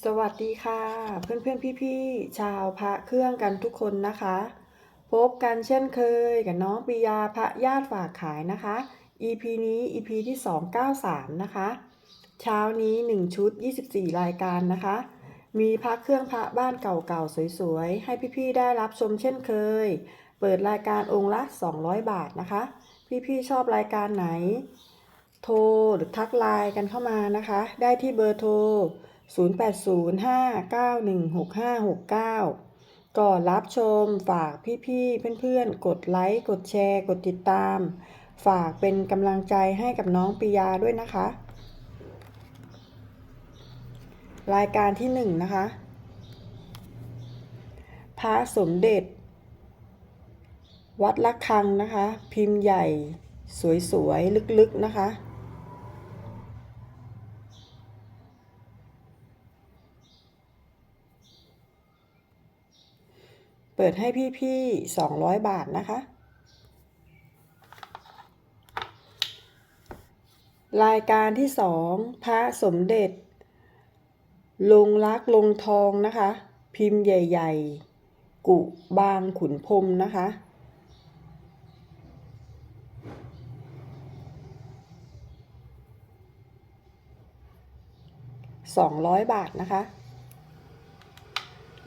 สวัสดีค่ะ เพื่อนเพื่อนพี่พี่ๆชาวพระเครื่องกันทุกคนนะคะ พบกันเช่นเคยกับน้องปิยาพระญาติฝากขายนะคะ EP นี้ EP ที่ 293 นะคะ เช้านี้ 1 ชุด 24 รายการนะคะ มีพระเครื่องพระบ้านเก่าๆ สวยๆ ให้พี่ๆได้รับชมเช่นเคย เปิดรายการองค์ละ 200 บาทนะคะ พี่ๆชอบรายการไหน โทรหรือทักไลน์กันเข้ามานะคะ ได้ที่เบอร์โทร 0805916569 ก่อนรับชมฝากพี่ๆเพื่อนๆ กดไลค์กดแชร์ กดติดตาม ฝากเป็นกำลังใจให้กับน้องปิยาด้วยนะคะ รายการที่หนึ่งนะคะ พระสมเด็จ วัดละคังนะคะ พิมพ์ใหญ่ สวยๆ ลึกๆ นะคะ เปิดให้พี่ๆ200บาทนะคะ รายการที่สองพระสมเด็จ ลงรักลงทองนะคะ พิมพ์ใหญ่ ๆ กุบางขุนพรมนะคะ200บาทนะคะ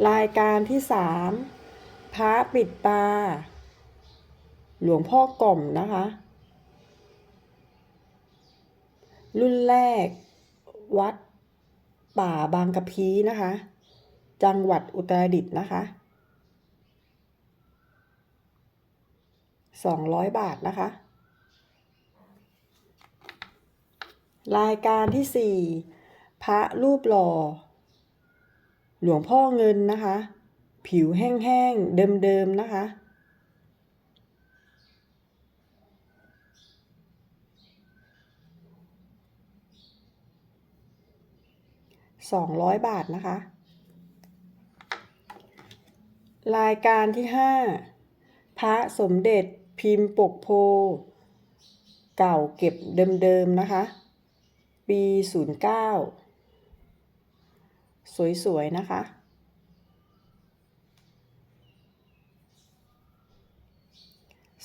รายการที่สาม พระปิดตา หลวงพ่อกล่อมนะคะ รุ่นแรก วัดป่าบางกะพีนะคะ จังหวัดอุตรดิตถ์นะคะ200บาทนะคะ รายการที่สี่พระรูปหล่อ หลวงพ่อเงินนะคะ ผิวแห้งๆ เดิมๆ นะคะ200บาทนะคะ รายการที่5พระสมเด็จพิมพ์ปกโพ เก่าเก็บเดิมๆ นะคะ ปี 09 สวย ๆ นะคะ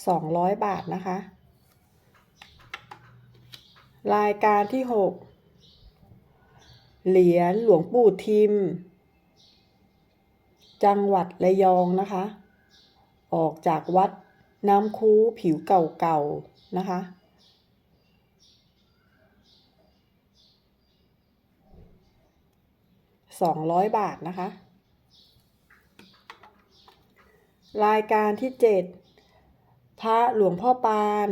200 บาทนะคะ รายการที่ 6 เหรียญหลวงปู่ทิม จังหวัดระยองนะคะ ออกจากวัดน้ำคูผิวเก่าๆนะคะ200บาทนะคะ รายการที่7 พระหลวงพ่อปาน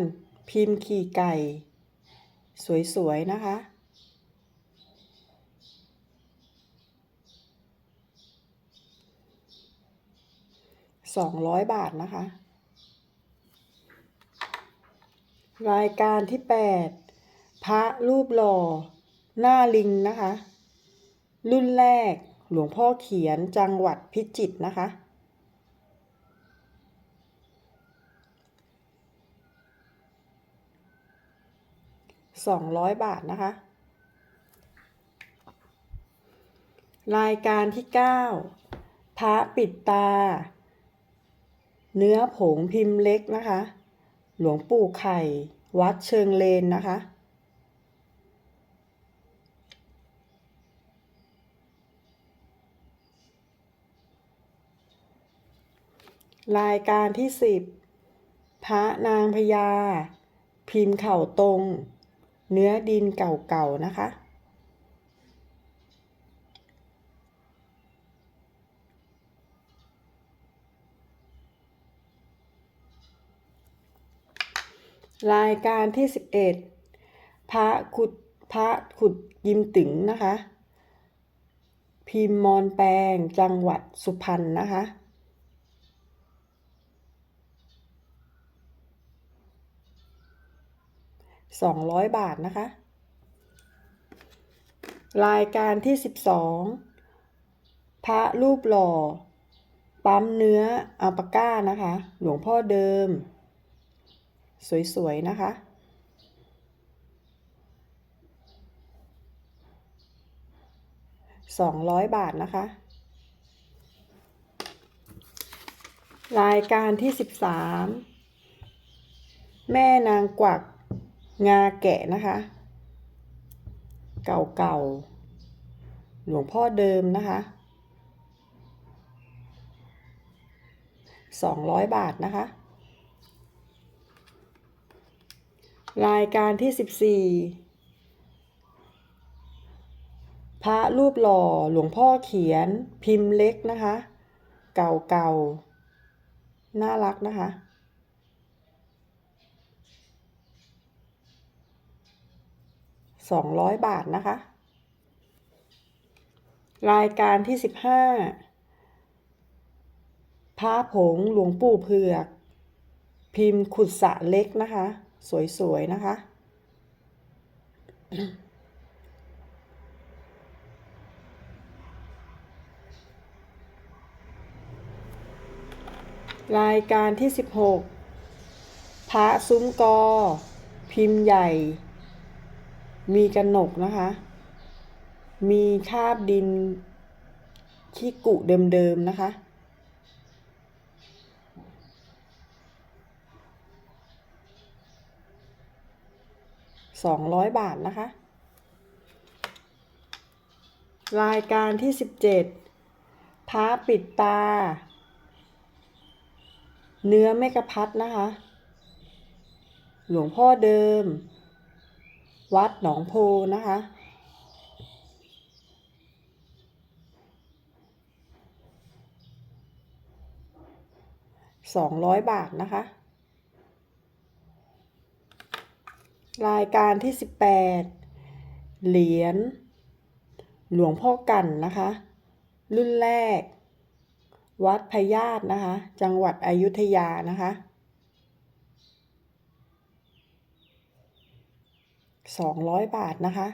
พิมพ์ขี่ไก่ สวยๆ นะคะ200บาทนะคะ รายการที่8พระรูปหล่อ หน้าลิงนะคะ รุ่นแรกหลวงพ่อเขียนจังหวัดพิจิตรนะคะ 200บาทนะคะ รายการที่9พระปิดตา เนื้อผงพิมพ์เล็กนะคะ หลวงปู่ไข่ วัดเชิงเลนนะคะรายการที่10พระนางพญา พิมพ์เข่าตรง เนื้อดินเก่าๆนะคะ รายการที่ 11 พระขุดพระขุดยิมตึงนะคะ พิมพ์มอนแปลงจังหวัดสุพรรณนะคะ 200 บาทนะคะ รายการที่ 12 พระรูปหล่อ ปั๊มเนื้ออัลปาก้านะคะ หลวงพ่อเดิม สวย ๆ นะคะ200บาทนะคะ รายการที่13แม่นางกวัก งาแกะนะคะ เก่าๆ หลวงพ่อเดิมนะคะ200บาทนะคะ รายการที่14พระรูปหล่อหลวงพ่อเขียนพิมพ์เล็กนะคะ เก่าๆ น่ารักนะคะ 200 บาทนะคะ รายการที่ 15พระผงหลวงปู่เผือก พิมพ์ขุดสะเล็กนะคะ สวย ๆ นะคะรายการที่ 16 พระซุ้มกอ พิมพ์ใหญ่ มีกระหนกนะคะ มีคาบดินขี้กุเดิมๆนะคะ สองร้อยบาทนะคะ รายการที่สิบเจ็ดพระปิดตา เนื้อเมกะพัดนะคะ หลวงพ่อเดิม วัดหนองโพนะคะ สองร้อยบาทนะคะ รายการที่18เหรียญหลวงพ่อกันนะคะ รุ่นแรก วัดพญาตนะคะ จังหวัดอยุธยานะคะ 200 บาทนะคะ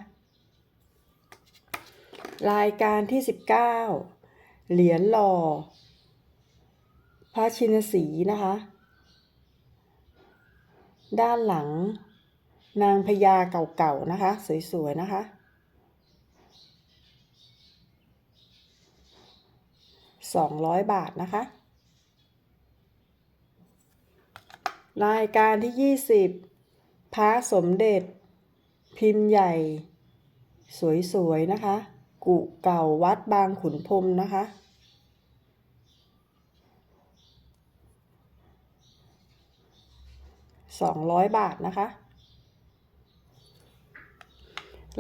รายการที่ 19 เหรียญหล่อ พระชินสีนะคะ ด้านหลัง นางพญาเก่าๆนะคะ สวยๆนะคะสองร้อยบาทนะคะ รายการที่ยี่สิบพระสมเด็จ พิมพ์ใหญ่ สวยๆนะคะ กุเก่าวัดบางขุนพรมนะคะ สองร้อยบาทนะคะ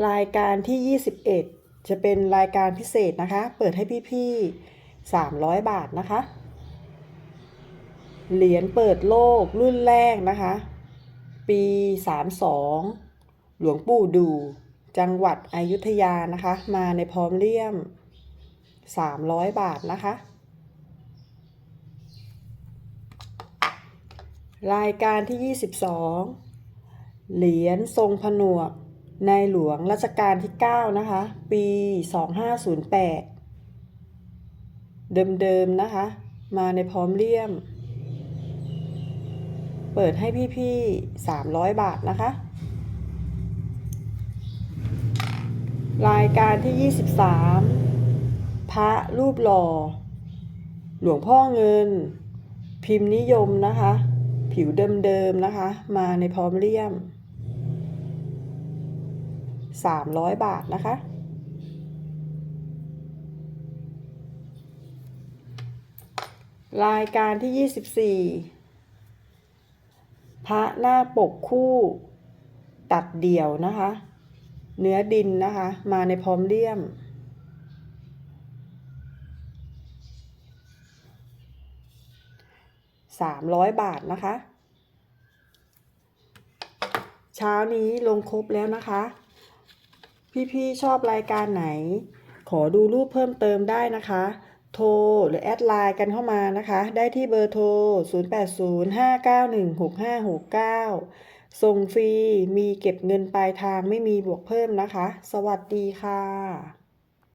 รายการที่ 21 จะเป็นรายการพิเศษนะคะ เปิดให้พี่ๆ300 บาทนะคะ เหรียญเปิดโลกรุ่นแรกนะคะ ปี 32 หลวงปู่ดู จังหวัดอยุธยานะคะ มาในพร้อมเลี่ยม 300 บาทนะคะ รายการที่ 22 เหรียญทรงผนวก ในหลวงรัชกาลที่ 9 นะคะ ปี 2508 เดิมๆนะคะ มาในพร้อมเลี่ยม เปิดให้พี่ๆ 300 บาทนะคะ รายการที่ 23 พระรูปหล่อ หลวงพ่อเงิน พิมพ์นิยมนะคะ ผิวเดิมๆนะคะ มาในพร้อมเลี่ยม 300 บาทนะคะ รายการที่ 24 พระหน้าปกคู่ตัดเดี่ยวนะคะ เนื้อดินนะคะ มาในพร้อมเลี่ยม300บาทนะคะ เช้านี้ลงครบแล้วนะคะ พี่ๆชอบรายการไหน ขอดูรูปเพิ่มเติมได้นะคะ โทรหรือแอดไลน์กันเข้ามานะคะ ได้ที่เบอร์โทร 0805916569 ส่งฟรี มีเก็บเงินปลายทางไม่มีบวกเพิ่มนะคะ สวัสดีค่ะ